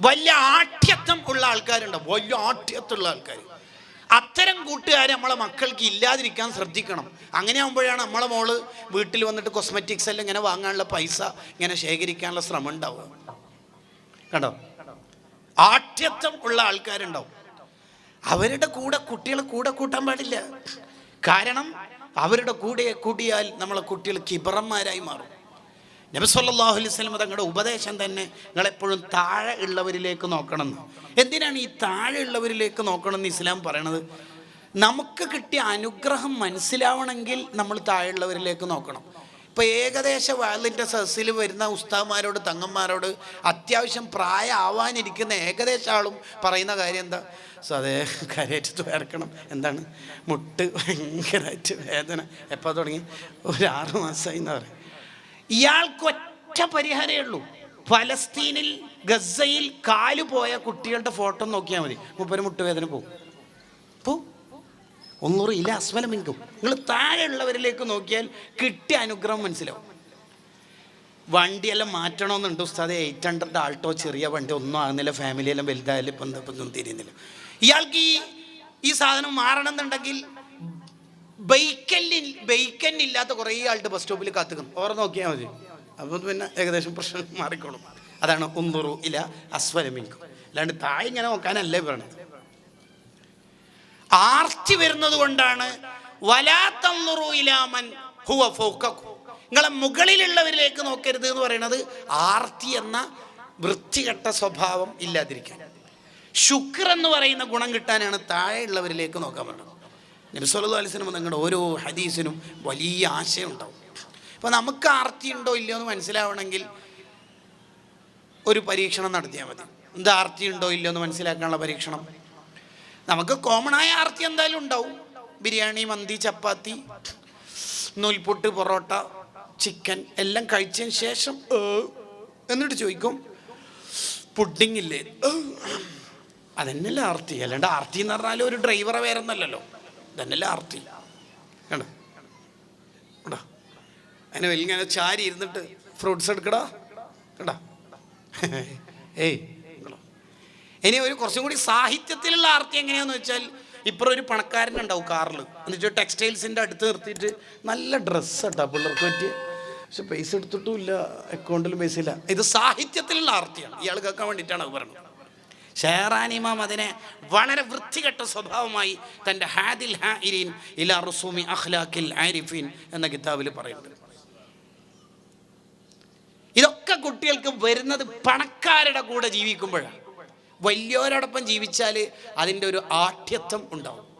വലിയ ആഠ്യത്വം ഉള്ള ആൾക്കാരുണ്ടാവും വലിയ ആഠ്യത്വമുള്ള ആൾക്കാർ അത്തരം കൂട്ടുകാരെ നമ്മളെ മക്കൾക്ക് ഇല്ലാതിരിക്കാൻ ശ്രദ്ധിക്കണം. അങ്ങനെ ആകുമ്പോഴാണ് നമ്മളെ മോൾ വീട്ടിൽ വന്നിട്ട് കോസ്മെറ്റിക്സ് എല്ലാം ഇങ്ങനെ വാങ്ങാനുള്ള പൈസ ഇങ്ങനെ ശേഖരിക്കാനുള്ള ശ്രമം ഉണ്ടാവുക. കണ്ടോ? ആഠ്യത്വം ഉള്ള ആൾക്കാരുണ്ടാവും. അവരുടെ കൂടെ കുട്ടികളെ കൂടെ കൂട്ടാൻ പാടില്ല. കാരണം അവരുടെ കൂടെ കൂടിയാൽ നമ്മളെ കുട്ടികൾ കിബറന്മാരായി മാറും. നബി സല്ലല്ലാഹു അലൈഹി വസല്ലം തങ്ങളുടെ ഉപദേശം തന്നെ നിങ്ങളെപ്പോഴും താഴെ ഉള്ളവരിലേക്ക് നോക്കണം എന്തിനാണ് ഈ താഴെ ഉള്ളവരിലേക്ക് നോക്കണം എന്ന് ഇസ്ലാം പറയണത്? നമുക്ക് കിട്ടിയ അനുഗ്രഹം മനസ്സിലാവണമെങ്കിൽ നമ്മൾ താഴെയുള്ളവരിലേക്ക് നോക്കണം. ഇപ്പോൾ ഏകദേശ വാലിന്റെ സസ്സിൽ വരുന്ന ഉസ്താദ്മാരോട് തങ്ങന്മാരോട് അത്യാവശ്യം പ്രായമാവാനിരിക്കുന്ന ഏകദേശ ആളും പറയുന്ന കാര്യം എന്താ? സോ അതേ കരയേറ്റ് വേർക്കണം എന്താണ്? മുട്ട് ഭയങ്കരമായിട്ട് വേദന. എപ്പോൾ തുടങ്ങി? ഒരു ആറ് മാസമായി എന്ന് പറയും. ഇയാൾക്ക് ഒറ്റ പരിഹാരമേ ഉള്ളൂ. ഫലസ്തീനിൽ ഗസയിൽ കാൽ പോയ കുട്ടികളുടെ ഫോട്ടോ നോക്കിയാൽ മതി. മുപ്പര് മുട്ടുവേദന പോകും. പോ. ഒന്നൂറ് ഇല്ല അസ്വലമിങ്കും നിങ്ങൾ താഴെയുള്ളവരിലേക്ക് നോക്കിയാൽ കിട്ടിയ അനുഗ്രഹം മനസ്സിലാവും. വണ്ടിയെല്ലാം മാറ്റണമെന്നുണ്ട് ഉസ്താദ്. എയ്റ്റ് ഹൺഡ്രഡ് ആൾട്ടോ ചെറിയ വണ്ടി ഒന്നും ആകുന്നില്ല. ഫാമിലിയെല്ലാം വലുതായാലും ഇപ്പം എന്താ ഇപ്പം തിരിയുന്നില്ല. ഇയാൾക്ക് ഈ ഈ സാധനം മാറണം എന്നുണ്ടെങ്കിൽ ബൈക്കല്ലിൽ ബൈക്കന്നില്ലാത്ത കുറേ ആളുടെ ബസ് സ്റ്റോപ്പിൽ കാത്തുക്കും. ഓർ നോക്കിയാൽ മതി. അപ്പോൾ പിന്നെ ഏകദേശം പ്രശ്നം മാറിക്കോളും. അതാണ് ഒന്നുറു ഇല അസ്വലമിക്കും അല്ലാണ്ട് താഴെ ഇങ്ങനെ നോക്കാനല്ലേ പറയണത്. ആർത്തി വരുന്നത് കൊണ്ടാണ് വലാത്തന്നുറു ഇലാമൻ ഹുവ നിങ്ങളെ മുകളിലുള്ളവരിലേക്ക് നോക്കരുത് എന്ന് പറയുന്നത് ആർത്തി എന്ന വൃത്തികെട്ട സ്വഭാവം ഇല്ലാതിരിക്കാൻ. ശുക്ർ എന്ന് പറയുന്ന ഗുണം കിട്ടാനാണ് താഴെയുള്ളവരിലേക്ക് നോക്കാൻ പറ്റുന്നത് നബിസ്വല്ലാ അലിസ്ലം നിങ്ങളുടെ ഓരോ ഹദീസിനും വലിയ ആശയം ഉണ്ടാവും അപ്പോൾ നമുക്ക് ആർത്തി ഉണ്ടോ ഇല്ലയോ എന്ന് മനസ്സിലാവണമെങ്കിൽ ഒരു പരീക്ഷണം നടത്തിയാൽ മതി. എന്താ ആർത്തി ഉണ്ടോ ഇല്ലയോ എന്ന് മനസ്സിലാക്കാനുള്ള പരീക്ഷണം? നമുക്ക് കോമൺ ആയ ആർത്തി എന്തായാലും ഉണ്ടാവും. ബിരിയാണി മന്തി ചപ്പാത്തി നൂൽപുട്ട് പൊറോട്ട ചിക്കൻ എല്ലാം കഴിച്ചതിന് ശേഷം എന്നിട്ട് ചോദിക്കും പുഡിംഗ് ഇല്ലേ. അതന്നെയല്ലേ ആർത്തി. അല്ലാണ്ട് ആർത്തി എന്ന് പറഞ്ഞാൽ ഒരു ഡ്രൈവറെ വേറൊന്നല്ലല്ലോ ഇതന്നെയല്ലേ ആർത്തി? കണ്ടോ? കണ്ടോ? അതിന് വലിയ ചാരി ഇരുന്നിട്ട് ഫ്രൂട്ട്സ് എടുക്കടാ. കണ്ടോ? ഏയ് ഇനി ഒരു കുറച്ചും കൂടി സാഹിത്യത്തിലുള്ള ആർത്തി എങ്ങനെയാന്ന് വെച്ചാൽ ഇപ്പുറം ഒരു പണക്കാരനുണ്ടാവും കാറിൽ എന്നിട്ട് ടെക്സ്റ്റൈൽസിന്റെ അടുത്ത് നിർത്തിയിട്ട് നല്ല ഡ്രസ്സ് കേട്ടോ പിള്ളേർക്ക് പറ്റിയ. പക്ഷെ പൈസ എടുത്തിട്ടും ഇല്ല അക്കൗണ്ടിൽ പൈസ ഇല്ല. ഇത് സാഹിത്യത്തിലുള്ള ആർത്തിയാണ്. ഇയാൾ കേൾക്കാൻ വേണ്ടിയിട്ടാണ് അത് പറയുന്നത്. ഷെഹറാനിമാം അതിനെ വളരെ വൃത്തികെട്ട സ്വഭാവമായി തന്റെ ഹാദിൽ ഹാഇരീൻ ഇലാ റുസൂമി അഖ്ലാഖിൽ ആരിഫീൻ എന്ന കിതാബിൽ പറയുന്നുണ്ട്. ഇതൊക്കെ കുട്ടികൾക്ക് വരുന്നത് പണക്കാരുടെ കൂടെ ജീവിക്കുമ്പോഴാണ്. വലിയവരോടൊപ്പം ജീവിച്ചാൽ അതിന്റെ ഒരു ആഠ്യത്വം ഉണ്ടാവും.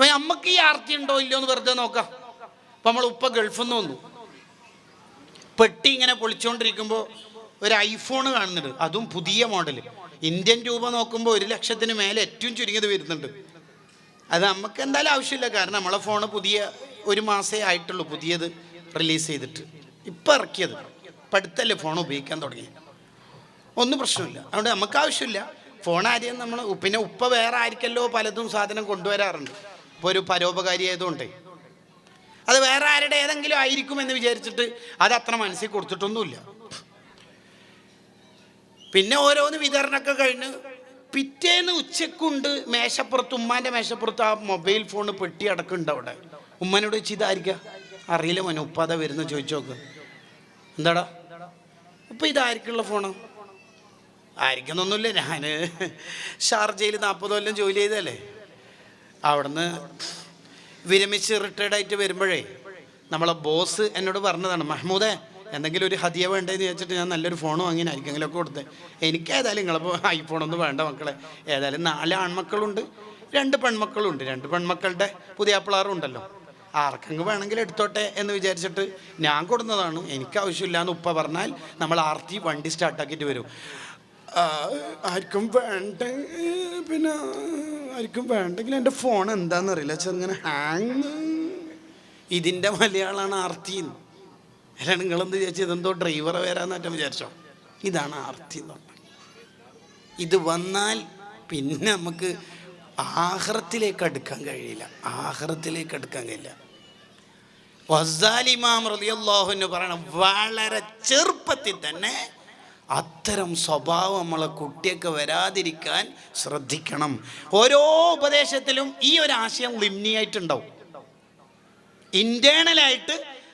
നമുക്ക് ഈ ആർത്തി ഉണ്ടോ ഇല്ലയോ എന്ന് വെറുതെ നോക്കാം. അപ്പം നമ്മൾ ഉപ്പ ഗൾഫിൽ നിന്ന് വന്നു. പെട്ടി ഇങ്ങനെ പൊളിച്ചുകൊണ്ടിരിക്കുമ്പോൾ ഒരു ഐഫോൺ കാണുന്നുണ്ട്. അതും പുതിയ മോഡൽ ഇന്ത്യൻ രൂപ നോക്കുമ്പോൾ ഒരു ലക്ഷത്തിന് മേലെ ഏറ്റവും ചുരുങ്ങിയത് വരുന്നുണ്ട്. അത് നമുക്ക് എന്തായാലും ആവശ്യമില്ല. കാരണം നമ്മളെ ഫോണ് പുതിയ ഒരു മാസേ ആയിട്ടുള്ളൂ പുതിയത് റിലീസ് ചെയ്തിട്ട്. ഇപ്പം ഇറക്കിയത്. ഇപ്പം അടുത്തല്ലേ ഫോൺ ഉപയോഗിക്കാൻ തുടങ്ങി. ഒന്നും പ്രശ്നമില്ല. അതുകൊണ്ട് നമുക്ക് ആവശ്യമില്ല. ഫോൺ ആരെയും നമ്മൾ പിന്നെ ഉപ്പ വേറെ ആയിരിക്കല്ലോ പലതും സാധനം കൊണ്ടുവരാറുണ്ട്. ഇപ്പോൾ ഒരു പരോപകാരി ആയതുകൊണ്ടേ. അത് വേറെ ആരുടെ ഏതെങ്കിലും ആയിരിക്കും എന്ന് വിചാരിച്ചിട്ട് അത് അത്ര മനസ്സിൽ കൊടുത്തിട്ടൊന്നുമില്ല. പിന്നെ ഓരോന്ന് വിതരണമൊക്കെ കഴിഞ്ഞ് പിറ്റേന്ന് ഉച്ചക്കുണ്ട് മേശപ്പുറത്ത് ഉമ്മാന്റെ മേശപ്പുറത്ത് ആ മൊബൈൽ ഫോൺ പെട്ടി അടക്കുന്നുണ്ട് അവിടെ. ഉമ്മനോട് വെച്ച് ഇതായിരിക്കാം? അറിയില്ല മോനെ ഉപ്പാത വരുന്ന ചോദിച്ചു നോക്ക്. എന്താടാ? ഉപ്പ ഇതായിരിക്കുള്ള ഫോണ്? ആയിരിക്കുന്നൊന്നുമില്ല ഞാൻ ഷാർജയിൽ നാൽപ്പത് കൊല്ലം ജോലി ചെയ്തല്ലേ അവിടുന്ന് വിരമിച്ച് റിട്ടയർഡായിട്ട് വരുമ്പോഴേ നമ്മളെ ബോസ് എന്നോട് പറഞ്ഞതാണ് മഹ്മൂദേ എന്തെങ്കിലും ഒരു ഹതിയ വേണ്ടതെന്ന് ചോദിച്ചിട്ട് ഞാൻ നല്ലൊരു ഫോൺ വാങ്ങി ആയിരിക്കെങ്കിലൊക്കെ കൊടുത്ത്. എനിക്ക് ഏതായാലും നിങ്ങളിപ്പോൾ ഐഫോണൊന്നും വേണ്ട മക്കളെ. ഏതായാലും നാല് ആൺമക്കളുണ്ട് രണ്ട് പെൺമക്കളുണ്ട്. രണ്ട് പെൺമക്കളുടെ പുതിയ ഉണ്ടല്ലോ. ആർക്കെങ്കിലും വേണമെങ്കിൽ എടുത്തോട്ടെ എന്ന് വിചാരിച്ചിട്ട് ഞാൻ കൊടുന്നതാണ്. എനിക്ക് ആവശ്യമില്ല എന്ന് ഉപ്പ പറഞ്ഞാൽ നമ്മൾ ആർത്തി വണ്ടി സ്റ്റാർട്ടാക്കിയിട്ട് വരും. ആർക്കും വേണ്ട പിന്നെ ആർക്കും വേണ്ടെങ്കിൽ എന്റെ ഫോൺ എന്താണെന്നറിയില്ല ചെറുങ്ങനെ ഹാങ് ഇതിന്റെ മലയാളമാണ് ആർത്തി അല്ലാണ്ട് നിങ്ങളെന്ത് വിചാരിച്ചു? ഇതെന്തോ ഡ്രൈവറെ വരാന്നറ്റം വിചാരിച്ചോ? ഇതാണ് ആർത്തി എന്ന് പറഞ്ഞത്. ഇത് വന്നാൽ പിന്നെ നമുക്ക് ആഹ്റത്തിലേക്ക് അടുക്കാൻ കഴിയില്ല. ആഹ്റത്തിലേക്ക് അടുക്കാൻ കഴിയില്ല. വസാലിമാം റളിയല്ലാഹുവിന് പറയണം വളരെ ചെറുപ്പത്തിൽ തന്നെ അത്തരം സ്വഭാവം നമ്മളെ കുട്ടിയൊക്കെ വരാതിരിക്കാൻ ശ്രദ്ധിക്കണം. ഓരോ ഉപദേശത്തിലും ഈ ഒരു ആശയം ലിമ്നിയായിട്ടുണ്ടാവും.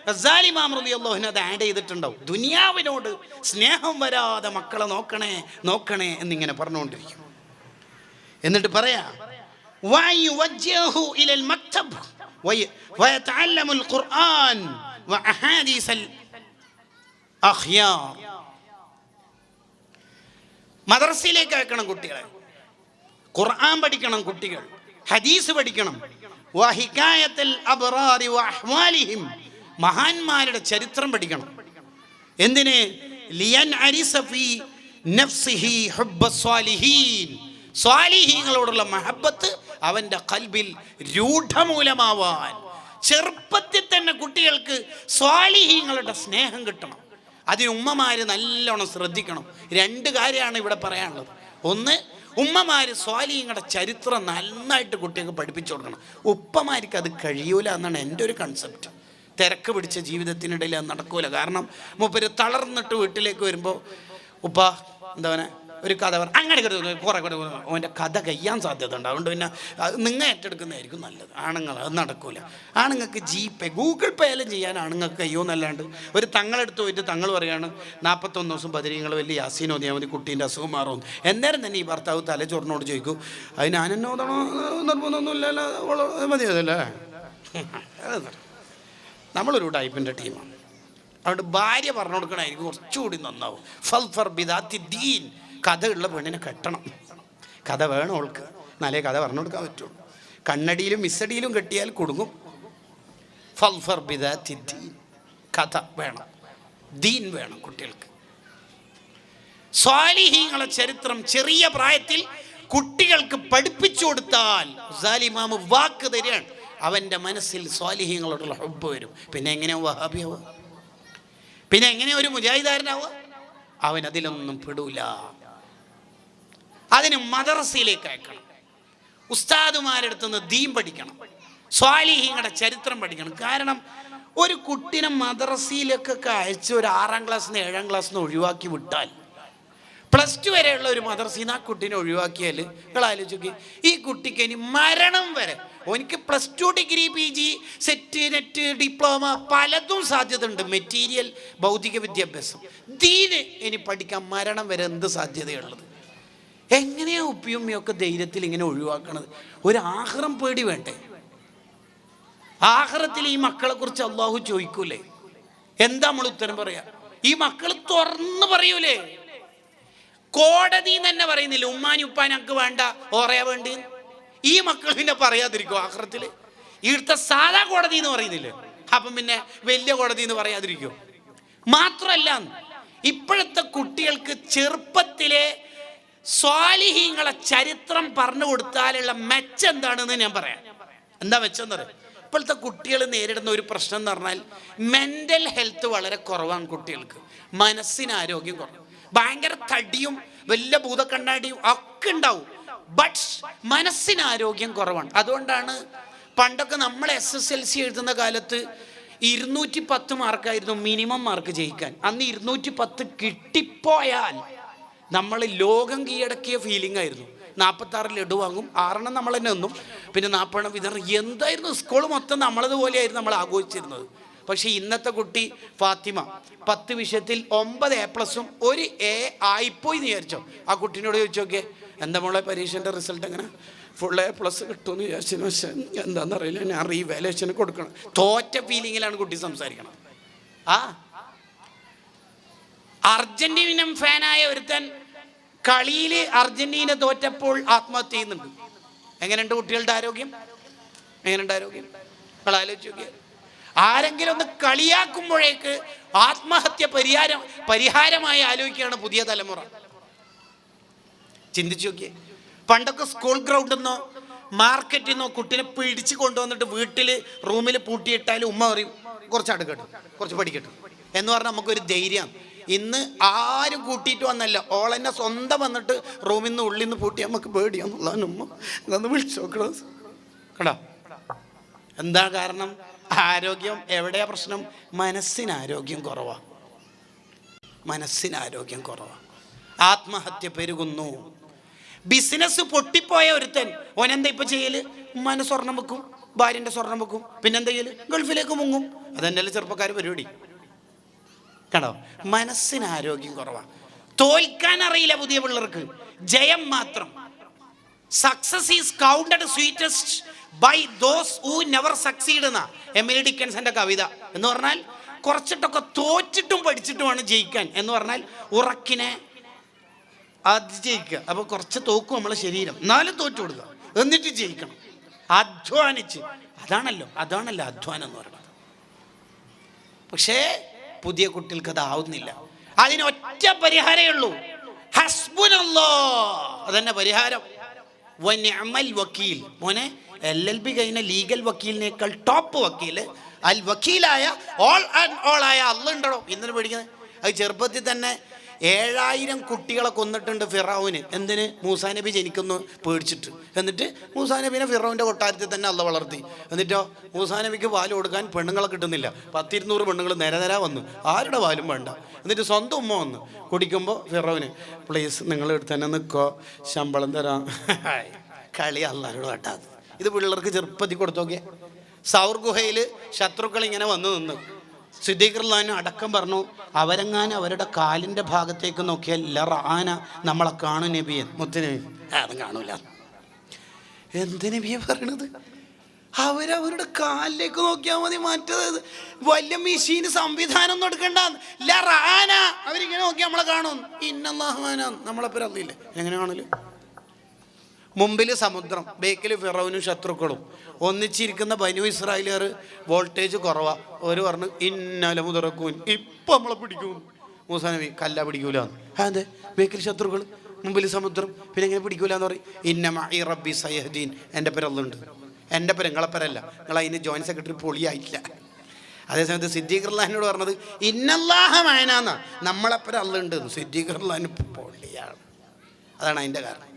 ഗസാലിമാം റബി അള്ളാഹുവിന് അത് ആഡ് ചെയ്തിട്ടുണ്ടാവും. ദുനിയാവിനോട് സ്നേഹം വരാതെ മക്കളെ നോക്കണേ നോക്കണേ എന്നിങ്ങനെ പറഞ്ഞുകൊണ്ടിരിക്കും. എന്നിട്ട് പറയാ മദർസയിലേക്ക് അയക്കണം കുട്ടികളെ. ഖുർആൻ പഠിക്കണം കുട്ടികൾ. ഹദീസ് പഠിക്കണം. വഹിക്കായത്തിൽ അബ്റാരി വഹ്വാലിഹിം മഹാന്മാരുടെ ചരിത്രം പഠിക്കണം. എന്തിന്? ലിയൻ നഫ്സിഹി സ്വാലിഹീങ്ങളോടുള്ള മഹബത്ത് അവന്റെ കൽബിൽ രൂഢമൂലമാവാൻ. ചെറുപ്പത്തിൽ തന്നെ കുട്ടികൾക്ക് സ്വാലിഹീങ്ങളുടെ സ്നേഹം കിട്ടണം. അതിന് ഉമ്മമാര് നല്ലോണം ശ്രദ്ധിക്കണം. രണ്ട് കാര്യമാണ് ഇവിടെ പറയാനുള്ളത്. ഒന്ന് ഉമ്മമാര് സ്വാലിഹീങ്ങളുടെ ചരിത്രം നന്നായിട്ട് കുട്ടികൾക്ക് പഠിപ്പിച്ചു കൊടുക്കണം. ഉപ്പമാർക്ക് അത് കഴിയൂല എന്നാണ് എന്റെ ഒരു കൺസെപ്റ്റ് തിരക്ക് പിടിച്ച ജീവിതത്തിനിടയിൽ അത് നടക്കൂല. കാരണം മൂപ്പര് തളർന്നിട്ട് വീട്ടിലേക്ക് വരുമ്പോൾ ഉപ്പ എന്താ പറയുക ഒരു കഥ പറ. അങ്ങനെ കുറെ കൂടെ അവന്റെ കഥ കയ്യാൻ സാധ്യത ഉണ്ട്. അതുകൊണ്ട് പിന്നെ അത് നിങ്ങൾ ഏറ്റെടുക്കുന്നതായിരിക്കും നല്ലത്. ആണുങ്ങൾ അത് നടക്കൂല. ആണുങ്ങൾക്ക് ജി പേ ഗൂഗിൾ പേയിലും ചെയ്യാൻ ആണുങ്ങൾക്ക് കയ്യോ എന്നല്ലാണ്ട് ഒരു തങ്ങളെടുത്ത് പോയിട്ട് തങ്ങൾ പറയാണ് നാൽപ്പത്തൊന്ന് ദിവസം പതിനീങ്ങൾ വലിയ യാസീൻ ഓതിയാൽ മതി കുട്ടീന്റെ അസുഖം മാറും. എന്നേരം തന്നെ ഈ ഭർത്താവ് തലച്ചോറിനോട് ചോദിക്കും അത് ഞാൻ എന്നെ ഓതണോ നിർബന്ധമൊന്നുമില്ലല്ലോ അവൾ മതി അതല്ലേ അത് നടക്കും. നമ്മളൊരു ടൈപ്പിന്റെ ടീമാണ്. അതുകൊണ്ട് ഭാര്യ പറഞ്ഞു കൊടുക്കണമായിരിക്കും കുറച്ചുകൂടി നന്നാവും. ഫൽ ഫർ ബിദാത്തി ദീൻ. കഥയുള്ള പെണ്ണിനെ കെട്ടണം. കഥ വേണം അവൾക്ക്. എന്നാലേ കഥ പറഞ്ഞു കൊടുക്കാൻ പറ്റുള്ളൂ. കണ്ണടിയിലും മിസ്സടിയിലും കെട്ടിയാൽ കൊടുങ്ങും. ഫൽഫർ ബിദാത്തി ദീൻ. കഥ വേണം. ദീൻ വേണം കുട്ടികൾക്ക്. സ്വാലിഹീങ്ങളെ ചരിത്രം ചെറിയ പ്രായത്തിൽ കുട്ടികൾക്ക് പഠിപ്പിച്ചു കൊടുത്താൽ വാക്ക് തരികയാണ്. അവന്റെ മനസ്സിൽ സ്വാലിഹീങ്ങളോടുള്ള ഹബ്ബ് വരും. പിന്നെ എങ്ങനെ വഹാബിയാവുക പിന്നെ എങ്ങനെ ഒരു മുജാഹിദാരനാവുക? അവൻ അതിലൊന്നും പെടൂല. അതിന് മദർസയിലേക്ക് അയക്കണം. ഉസ്താദുമാരെടുത്തു നിന്ന് ദീൻ പഠിക്കണം. സ്വാലിഹീങ്ങളുടെ ചരിത്രം പഠിക്കണം. കാരണം ഒരു കുട്ടിനെ മദ്രസയിലേക്കൊക്കെ അയച്ച് ഒരു ആറാം ക്ലാസ് നിന്ന് ഏഴാം ക്ലാസ് നിന്ന് ഒഴിവാക്കി വിട്ടാൽ പ്ലസ് ടു വരെയുള്ള ഒരു മദർസയിൽ നിന്ന് ആ കുട്ടീനെ ഒഴിവാക്കിയാൽ നിങ്ങൾ ആലോചിക്കുക ഈ കുട്ടിക്ക് ഇനി മരണം വരെ എനിക്ക് plus two degree P G SET NET diploma പലതും സാധ്യത ഉണ്ട് മെറ്റീരിയൽ ഭൗതിക വിദ്യാഭ്യാസം. ദീന് ഇനി പഠിക്കാൻ മരണം വരെ എന്ത് സാധ്യതയുള്ളത്? എങ്ങനെയാ ഉപ്പിയുമ്മയൊക്കെ ധൈര്യത്തിൽ ഇങ്ങനെ ഒഴിവാക്കണത്? ഒരു ആഹ്റം പേടി വേണ്ടേ? ആഹ്റത്തിൽ ഈ മക്കളെ കുറിച്ച് അള്ളാഹു ചോദിക്കൂലേ? എന്താ നമ്മൾ ഉത്തരം പറയാ? ഈ മക്കൾ തുറന്നു പറയൂലേ? കോടതി തന്നെ പറയുന്നില്ല ഉമ്മാനി ഉപ്പാനക്ക് വേണ്ട ഓറയാ വേണ്ടി ഈ മക്കൾ പിന്നെ പറയാതിരിക്കും ആഹ്റത്തിൽ ഇവിടുത്തെ സാധാ കോടതി എന്ന് പറയുന്നില്ലേ? അപ്പം പിന്നെ വലിയ കോടതി എന്ന് പറയാതിരിക്കും മാത്രമല്ല ഇപ്പോഴത്തെ കുട്ടികൾക്ക് ചെറുപ്പത്തിലെ സ്വാലിഹീങ്ങളെ ചരിത്രം പറഞ്ഞു കൊടുത്താലുള്ള മെച്ചം എന്താണെന്ന് ഞാൻ പറയാം. എന്താ മെച്ചം എന്ന് പറയാം? ഇപ്പോഴത്തെ കുട്ടികൾ നേരിടുന്ന ഒരു പ്രശ്നം എന്ന് പറഞ്ഞാൽ മെന്റൽ ഹെൽത്ത് വളരെ കുറവാണ് കുട്ടികൾക്ക്. മനസ്സിന് ആരോഗ്യം കുറവ്. ഭയങ്കര തടിയും വലിയ ഭൂതക്കണ്ണാടിയും ഒക്കെ ഉണ്ടാവും. ബട്ട് മനസ്സിന് ആരോഗ്യം കുറവാണ്. അതുകൊണ്ടാണ് പണ്ടൊക്കെ നമ്മൾ എസ് എസ് എൽ സി എഴുതുന്ന കാലത്ത് ഇരുന്നൂറ്റി പത്ത് മാർക്കായിരുന്നു മിനിമം മാർക്ക് ജയിക്കാൻ. അന്ന് ഇരുന്നൂറ്റി പത്ത് കിട്ടിപ്പോയാൽ നമ്മൾ ലോകം കീഴടക്കിയ ഫീലിംഗ് ആയിരുന്നു. നാൽപ്പത്തി ആറ് ലഡു വാങ്ങും ആറെണ്ണം നമ്മൾ തന്നെ ഒന്നും പിന്നെ നാൽപ്പെണ്ണം വിതരണം. എന്തായിരുന്നു സ്കൂൾ മൊത്തം നമ്മളതുപോലെയായിരുന്നു നമ്മൾ ആഘോഷിച്ചിരുന്നത്. പക്ഷേ ഇന്നത്തെ കുട്ടി ഫാത്തിമ പത്ത് വിഷയത്തിൽ ഒമ്പത് എ പ്ലസും ഒരു എ ആയിപ്പോയി വിചാരിച്ചോ? ആ കുട്ടീനോട് ചോദിച്ചു എന്താ മോളെ പരീക്ഷന്റെ റിസൾട്ട് എങ്ങനെ? ഫുൾ എ പ്ലസ് കിട്ടുമെന്ന് വിചാരിച്ചു പക്ഷെ എന്താണെന്ന് എന്താണെന്നറിയില്ല ഞാൻ റീവാലുവേഷന് കൊടുക്കണം. തോറ്റ ഫീലിങ്ങിലാണ് കുട്ടി സംസാരിക്കണം ആ? അർജന്റീനം ഫാനായ ഒരുത്തൻ കളിയിൽ അർജന്റീന തോറ്റപ്പോൾ ആത്മഹത്യ ചെയ്യുന്നുണ്ട്. എങ്ങനെയുണ്ട് കുട്ടികളുടെ ആരോഗ്യം? എങ്ങനെയുണ്ട് ആരോഗ്യം? നിങ്ങൾ ആലോചിച്ച് നോക്കിയാൽ ആരെങ്കിലും ഒന്ന് കളിയാക്കുമ്പോഴേക്ക് ആത്മഹത്യ പരിഹാരം പരിഹാരമായി ആലോചിക്കുകയാണ് പുതിയ തലമുറ. ചിന്തിച്ചു നോക്കിയേ. പണ്ടൊക്കെ സ്കൂൾ ഗ്രൗണ്ടിൽ നിന്നോ മാർക്കറ്റിൽ നിന്നോ കുട്ടീനെ പിടിച്ച് കൊണ്ടുവന്നിട്ട് വീട്ടിൽ റൂമിൽ പൂട്ടിയിട്ടാൽ ഉമ്മ പറയും കുറച്ച് അടുക്കട്ടു കുറച്ച് പഠിക്കട്ടു എന്ന് പറഞ്ഞാൽ നമുക്കൊരു ധൈര്യം. ഇന്ന് ആരും കൂട്ടിയിട്ട് വന്നല്ല. ഓളെന്നെ സ്വന്തം വന്നിട്ട് റൂമിൽ നിന്ന് ഉള്ളിൽ നിന്ന് പൂട്ടി നമുക്ക് പേടിയാന്നുള്ളതാണ് ഉമ്മ. എന്നൊന്ന് വിളിച്ചു നോക്കണോ. കേടാ എന്താ കാരണം? ആരോഗ്യം എവിടെയാ പ്രശ്നം? മനസ്സിന് ആരോഗ്യം കുറവാ. മനസ്സിന് ആരോഗ്യം കുറവാ. ആത്മഹത്യ പെരുകുന്നു. ബിസിനസ് പൊട്ടിപ്പോയ ഒരുത്തൻ. ഓനെന്താ ഇപ്പൊ ചെയ്യൽ? ഉമ്മാന്റെ സ്വർണം വെക്കും ഭാര്യന്റെ സ്വർണം വെക്കും. പിന്നെന്താ ചെയ്യൽ? ഗൾഫിലേക്ക് മുങ്ങും. അതെന്നല്ലേ ചെറുപ്പക്കാർ പരിപാടി. കണ്ടോ? മനസ്സിന് ആരോഗ്യം കുറവാ. തോൽക്കാൻ അറിയില്ല പുതിയ പിള്ളേർക്ക്. ജയം മാത്രം. Success is counted sweetest by those who never succeed എന്ന. എമിലി ഡിക്കൻസന്റെ കവിത. എന്ന് പറഞ്ഞാൽ കുറച്ചിട്ടൊക്കെ തോറ്റിട്ടും പഠിച്ചിട്ടുമാണ് ജയിക്കാൻ. എന്ന് പറഞ്ഞാൽ ഉറക്കിനെ അതിജയിക്കുക അപ്പോൾ കുറച്ച് തോക്കും നമ്മളെ ശരീരം. എന്നാലും തോറ്റു കൊടുക്കുക. എന്നിട്ട് ജയിക്കണം. അധ്വാനിച്ച്. അതാണല്ലോ. അതാണല്ലോ അധ്വാനം എന്ന് പറയുന്നത്. പക്ഷേ പുതിയ കുട്ടികൾക്ക് അതാവുന്നില്ല അതിന് ഒറ്റ പരിഹാരമേ ഉള്ളൂ. ഹസ്ബുനല്ലോ. അതന്നെ പരിഹാരം. വക്കീൽ. മോനെ എൽ എൽ ബി കഴിഞ്ഞ ലീഗൽ വക്കീലിനേക്കാൾ ടോപ്പ് വക്കീൽ. അൽ വക്കീലായ ഓൾ ആൻഡ് ഓൾ ആയ അല്ലുണ്ടോ ഇന്നലെ പേടിക്കുന്നത്. അത് ചെറുപ്പത്തിൽ തന്നെ ഏഴായിരം കുട്ടികളെ കൊന്നിട്ടുണ്ട് ഫിറാവുന്. എന്തിന്? മൂസാ നബി ജനിക്കുന്നു പേടിച്ചിട്ട്. എന്നിട്ട് മൂസാ നബിനെ ഫിറാവിന്റെ കൊട്ടാരത്തിൽ തന്നെ അല്ല വളർത്തി. എന്നിട്ടോ മൂസാ നബിക്ക് പാൽ കൊടുക്കാൻ പെണ്ണുങ്ങളെ കിട്ടുന്നില്ല. പത്തിരുന്നൂറ് പെണ്ണുങ്ങൾ നേരെ നേരെ വന്നു. ആരുടെ പാലും വേണ്ട. എന്നിട്ട് സ്വന്തം ഉമ്മ വന്നു. കുടിക്കുമ്പോൾ ഫിറോവിന് പ്ലീസ് നിങ്ങൾ എടുത്ത് തന്നെ നിൽക്കോ ശമ്പളം തരാം. കളി അല്ലാരോട് കേട്ടാത് ഇത് പിള്ളേർക്ക് ചെറുപ്പത്തിൽ കൊടുത്തോക്കെ സൗർ ഗുഹയിൽ ശത്രുക്കൾ ഇങ്ങനെ വന്നു നിന്ന്. സിദ്ദീഖർലാനും അടക്കം പറഞ്ഞു അവരെങ്ങാനും അവരുടെ കാലിന്റെ ഭാഗത്തേക്ക് നോക്കിയാൽ ലറാന നമ്മളെ കാണും നബിയൻ മുത്തിന്. അതും കാണൂല. എന്ത് നബിയെ പറയണത്? അവരവരുടെ കാലിലേക്ക് നോക്കിയാൽ മതി മറ്റേത്. വലിയ മെഷീന് സംവിധാനം ഒന്നും എടുക്കണ്ട ലറാന. അവരിങ്ങനെ നോക്കി നമ്മളെ കാണും. ഇന്നല്ലാഹാന നമ്മളെ അറിയില്ലേ എങ്ങനെ കാണൽ? മുമ്പിൽ സമുദ്രം ബേക്കിൽ ഫിറവനും ശത്രുക്കളും. ഒന്നിച്ചിരിക്കുന്ന ബനു ഇസ്രായേലുകാർ വോൾട്ടേജ് കുറവാ. അവർ പറഞ്ഞു ഇന്നല മുതറക്കൂൻ ഇപ്പം നമ്മളെ പിടിക്കും. മൂസാനബി കല്ല പിടിക്കൂല. അതെ ബേക്കിൽ ശത്രുക്കൾ മുമ്പിൽ സമുദ്രം പിന്നെ എങ്ങനെ പിടിക്കൂല? എന്ന് പറയും. ഇന്നമ ഈ റബ്ബി സയഹദീൻ. എന്റെ പേരല്ലുണ്ട് എന്റെ പേര് നിങ്ങളെ പേരല്ല. നിങ്ങൾ അതിന് ജോയിന്റ് സെക്രട്ടറി പൊളിയായിട്ടില്ല. അതേസമയത്ത് സിദ്ദീഖർലാഹിനോട് പറഞ്ഞത് ഇന്നല്ലാഹമായനാന്ന നമ്മളെപ്പരം അല്ലുണ്ട് സിദ്ദീഖർലാഹിന് പൊള്ളിയാണ് അതാണ് അതിന്റെ കാരണം.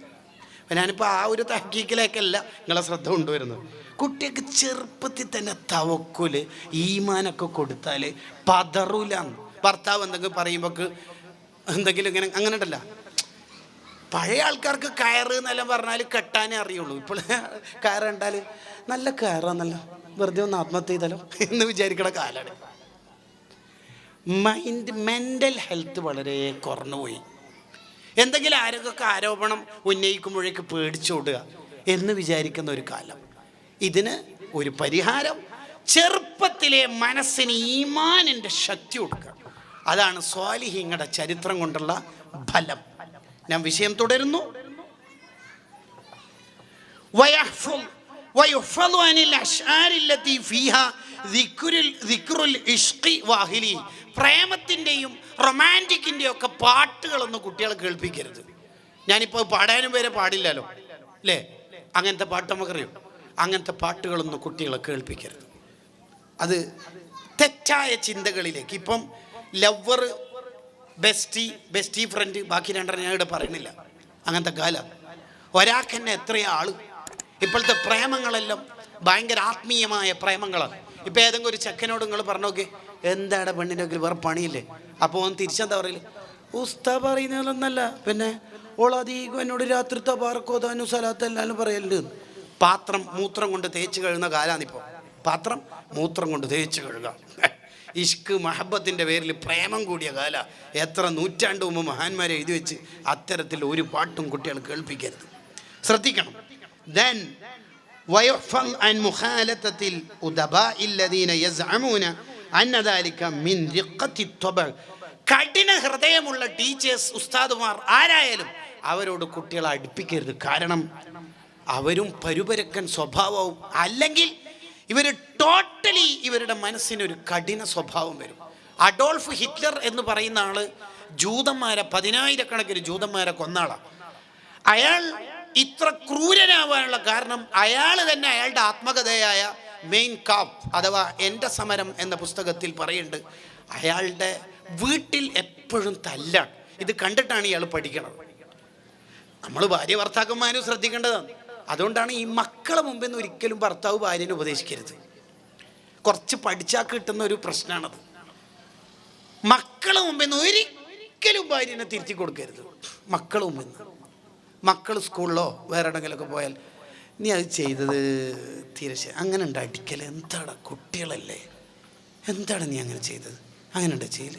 അപ്പം ഞാനിപ്പോൾ ആ ഒരു തഹക്കീക്കിലേക്കല്ല നിങ്ങളെ ശ്രദ്ധ കൊണ്ടുവരുന്നത്. കുട്ടിക്ക് ചെറുപ്പത്തിൽ തന്നെ തവക്കുൽ ഈമാനൊക്കെ കൊടുത്താൽ പതറൂലാന്ന്. ഭർത്താവ് എന്തെങ്കിലും പറയുമ്പോൾ എന്തെങ്കിലും ഇങ്ങനെ അങ്ങനെ ഉണ്ടല്ല പഴയ ആൾക്കാർക്ക് കയറ് എന്നെല്ലാം പറഞ്ഞാൽ കെട്ടാനേ അറിയുള്ളൂ. ഇപ്പോൾ കയറ് നല്ല കയറാന്നല്ല. വെറുതെ ഒന്ന് ആത്മഹത്യ ചെയ്താലോ എന്ന് വിചാരിക്കണ കാലാണ്. മൈൻഡ് മെന്റൽ ഹെൽത്ത് വളരെ കുറഞ്ഞുപോയി എന്തെങ്കിലും ആരൊക്കെ ആരോപണം ഉന്നയിക്കുമ്പോഴേക്ക് പേടിച്ചോടുക എന്ന് വിചാരിക്കുന്ന ഒരു കാലം. ഇതിന് ഒരു പരിഹാരം. ചെറുപ്പത്തിലെ മനസ്സിന് ഈമാനിന്റെ ശക്തി കൊടുക്കുക. അതാണ് സ്വാലിഹിങ്ങളുടെ ചരിത്രം കൊണ്ടുള്ള ഫലം. ഞാൻ വിഷയം തുടരുന്നു. പ്രേമത്തിന്റെയും റൊമാന്റിക്കിന്റെയും ഒക്കെ പാട്ടുകളൊന്നും കുട്ടികളെ കേൾപ്പിക്കരുത്. ഞാനിപ്പോൾ പാടാനും പേരെ പാടില്ലല്ലോ. അല്ലേ അങ്ങനത്തെ പാട്ട് നമുക്കറിയോ? അങ്ങനത്തെ പാട്ടുകളൊന്നും കുട്ടികളെ കേൾപ്പിക്കരുത്. അത് തെറ്റായ ചിന്തകളിലേക്ക്. ഇപ്പം ലവർ ബെസ്റ്റി ബെസ്റ്റി ഫ്രണ്ട് ബാക്കി രണ്ടെണ്ണം ഞാൻ ഇവിടെ പറയുന്നില്ല. അങ്ങനത്തെ കാലം. ഒരാൾക്ക് തന്നെ എത്രയാ ആൾ? ഇപ്പോഴത്തെ പ്രേമങ്ങളെല്ലാം ഭയങ്കര ആത്മീയമായ പ്രേമങ്ങളാണ് ഇപ്പം ഏതെങ്കിലും ഒരു ചെക്കനോട് നിങ്ങൾ പറഞ്ഞു നോക്കി എന്താണ് പെണ്ണിനൊക്കെ വേറെ പണിയില്ലേ? അപ്പോൾ ഓൻ തിരിച്ചെന്താ പറയില്ല ഉസ്താ പറയുന്നതിലൊന്നല്ല പിന്നെ ഓൾ അധികം എന്നോട് രാത്രി തബാർക്കോതാനും സലാത്തെല്ലാവരും പറയലുണ്ട്. പാത്രം മൂത്രം കൊണ്ട് തേച്ച് കഴുകുന്ന കാലാണിപ്പോൾ പാത്രം മൂത്രം കൊണ്ട് തേച്ച് കഴുകുക. ഇഷ്ക് മഹബത്തിന്റെ പേരിൽ പ്രേമം കൂടിയ കാല. എത്ര നൂറ്റാണ്ട് മുമ്പ് മഹാന്മാരെ എഴുതി വെച്ച് അത്തരത്തിൽ ഒരു പാട്ടും കുട്ടികൾ കേൾപ്പിക്കരുത്. ശ്രദ്ധിക്കണം. ദെൻ വയോഫം അൻ മുഹാലത്തത്തിൽ ഉദബ ഇല്ലദീന യസ്അമൂന അന്നദാലിക്ക കഠിന ഹൃദയമുള്ള ടീച്ചേഴ്സ് ഉസ്താദുമാർ ആരായാലും അവരോട് കുട്ടികളെ അടുപ്പിക്കരുത്. കാരണം അവരും പരുപരക്കൻ സ്വഭാവവും അല്ലെങ്കിൽ ഇവർ ടോട്ടലി ഇവരുടെ മനസ്സിനൊരു കഠിന സ്വഭാവം വരും. അഡോൾഫ് ഹിറ്റ്ലർ എന്ന് പറയുന്ന ആൾ ജൂതന്മാരെ പതിനായിരക്കണക്കിന് ജൂതന്മാരെ കൊന്നാളാണ് അയാൾ ഇത്ര ക്രൂരനാവാനുള്ള കാരണം അയാൾ തന്നെ അയാളുടെ ആത്മകഥയായ മെയിൻ കാപ്പ് അഥവാ എന്റെ സമരം എന്ന പുസ്തകത്തിൽ പറയുന്നുണ്ട് അയാളുടെ വീട്ടിൽ എപ്പോഴും തല്ലാണ്. ഇത് കണ്ടിട്ടാണ് ഇയാൾ പഠിക്കണത്. നമ്മൾ ഭാര്യ ഭർത്താക്കന്മാരും ശ്രദ്ധിക്കേണ്ടതാണ്. അതുകൊണ്ടാണ് ഈ മക്കളെ മുമ്പിൽ നിന്ന് ഒരിക്കലും ഭർത്താവ് ഭാര്യനെ ഉപദേശിക്കരുത്. കുറച്ച് പഠിച്ചാൽ കിട്ടുന്ന ഒരു പ്രശ്നമാണത്. മക്കളെ മുമ്പിൽ നിന്ന് ഒരിക്കലും ഭാര്യനെ തിരുത്തി കൊടുക്കരുത്. മക്കളെ മുമ്പിൽ നിന്ന്. മക്കൾ സ്കൂളിലോ വേറെ എവിടെങ്കിലുമൊക്കെ പോയാൽ നീ അത് ചെയ്തത് തീരെ അങ്ങനെ ഉണ്ട് അടിക്കൽ എന്താണ് കുട്ടികളല്ലേ? എന്താണ് നീ അങ്ങനെ ചെയ്തത്? അങ്ങനെ ഉണ്ട് ചെയ്യൽ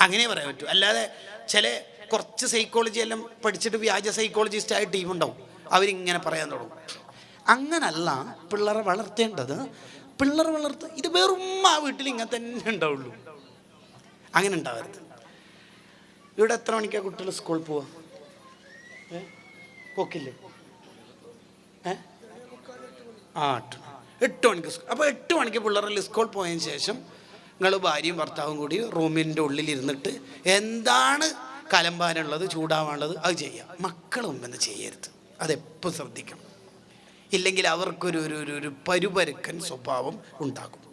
അങ്ങനെ പറയാൻ പറ്റൂ. അല്ലാതെ ചില കുറച്ച് സൈക്കോളജി എല്ലാം പഠിച്ചിട്ട് വ്യാജ സൈക്കോളജിസ്റ്റ് ആയ ടീം ഉണ്ടാവും. അവരിങ്ങനെ പറയാൻ തുടങ്ങും. അങ്ങനല്ല പിള്ളേരെ വളർത്തേണ്ടത്. പിള്ളേർ വളർത്ത ഇത് വെറും ആ വീട്ടിൽ ഇങ്ങനെ തന്നെ ഉണ്ടാവുള്ളൂ. അങ്ങനെ ഉണ്ടാവരുത്. ഇവിടെ എത്ര മണിക്കാണ് കുട്ടികൾ സ്കൂളിൽ പോവാ? ഏ? പോക്കില്ലേ? ആ എട്ട്. എട്ട് മണിക്ക് അപ്പോൾ എട്ട് മണിക്ക് പിള്ളേരെല്ലാം സ്കൂൾ പോയതിന് ശേഷം നിങ്ങൾ ഭാര്യയും ഭർത്താവും കൂടി റൂമിന്റെ ഉള്ളിൽ ഇരുന്നിട്ട് എന്താണ് കലമ്പാനുള്ളത് ചൂടാവാനുള്ളത്? അത് ചെയ്യാം. മക്കൾ മുമ്പെന്ന് ചെയ്യരുത്. അതെപ്പോൾ ശ്രദ്ധിക്കണം. ഇല്ലെങ്കിൽ അവർക്കൊരു ഒരു ഒരു പരുപരുക്കൻ സ്വഭാവം ഉണ്ടാകും.